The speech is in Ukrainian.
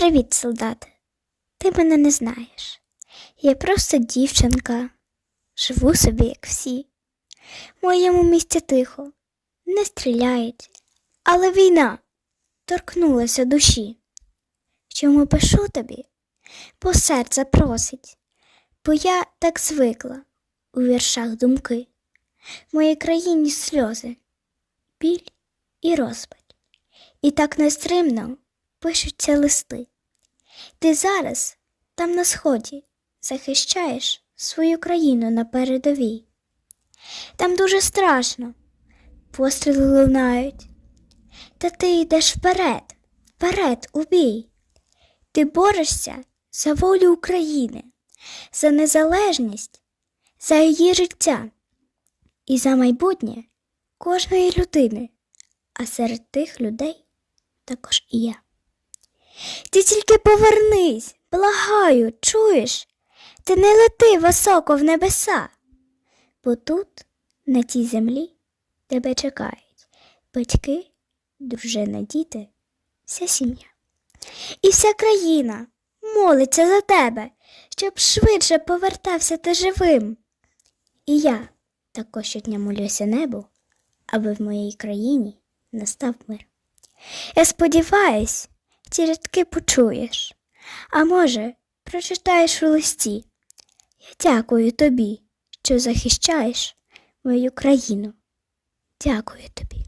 Привіт, солдат. Ти мене не знаєш. Я просто дівчинка. Живу собі, як всі. Моєму місті тихо, не стріляють, але війна торкнулася душі. Чому пишу тобі? Бо серце просить, бо я так звикла у віршах думки. В моїй країні сльози, біль і розпач. І так нестримно пишуться листи. Ти зараз, там на сході, захищаєш свою країну на передовій. Там дуже страшно, постріли лунають. Та ти йдеш вперед, вперед у бій. Ти борешся за волю України, за незалежність, за її життя і за майбутнє кожної людини, а серед тих людей також і я. Ти тільки повернись, благаю, чуєш? Ти не лети високо в небеса, бо тут, на цій землі, тебе чекають батьки, дружина, діти, вся сім'я. І вся країна молиться за тебе, щоб швидше повертався ти живим. І я також щодня молюся небу, аби в моїй країні настав мир. Я сподіваюсь, ці рядки почуєш, а може, прочитаєш у листі. Я дякую тобі, що захищаєш мою країну. Дякую тобі.